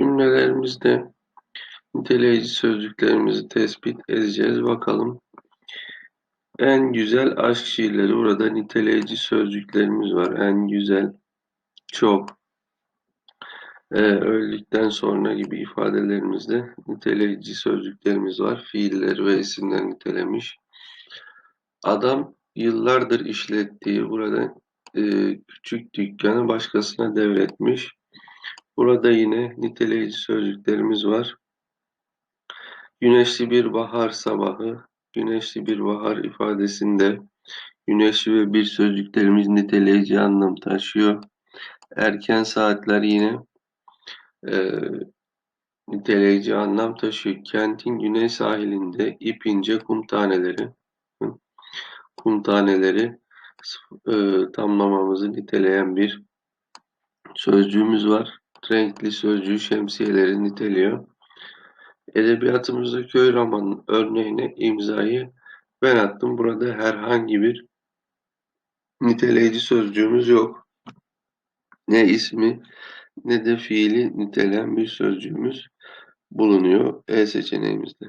Cümlelerimizde niteleyici sözcüklerimizi tespit edeceğiz. Bakalım. En güzel aşk şiirleri. Burada niteleyici sözcüklerimiz var. En güzel, çok, e, öldükten sonra gibi ifadelerimizde niteleyici sözcüklerimiz var. Fiilleri ve isimler nitelemiş. Adam yıllardır işlettiği burada e, küçük dükkanı başkasına devretmiş. Burada yine niteleyici sözcüklerimiz var. Güneşli bir bahar sabahı, güneşli bir bahar ifadesinde güneşli ve bir sözcüklerimiz niteleyici anlam taşıyor. Erken saatler yine e, niteleyici anlam taşıyor. Kentin güney sahilinde ipince kum taneleri, kum taneleri e, tamlamamızı niteleyen bir sözcüğümüz var. Renkli sözcüğü şemsiyeleri niteliyor. Edebiyatımızda köy romanının örneğine imzayı ben attım. Burada herhangi bir niteleyici sözcüğümüz yok. Ne ismi ne de fiili niteleyen bir sözcüğümüz bulunuyor E seçeneğimizde.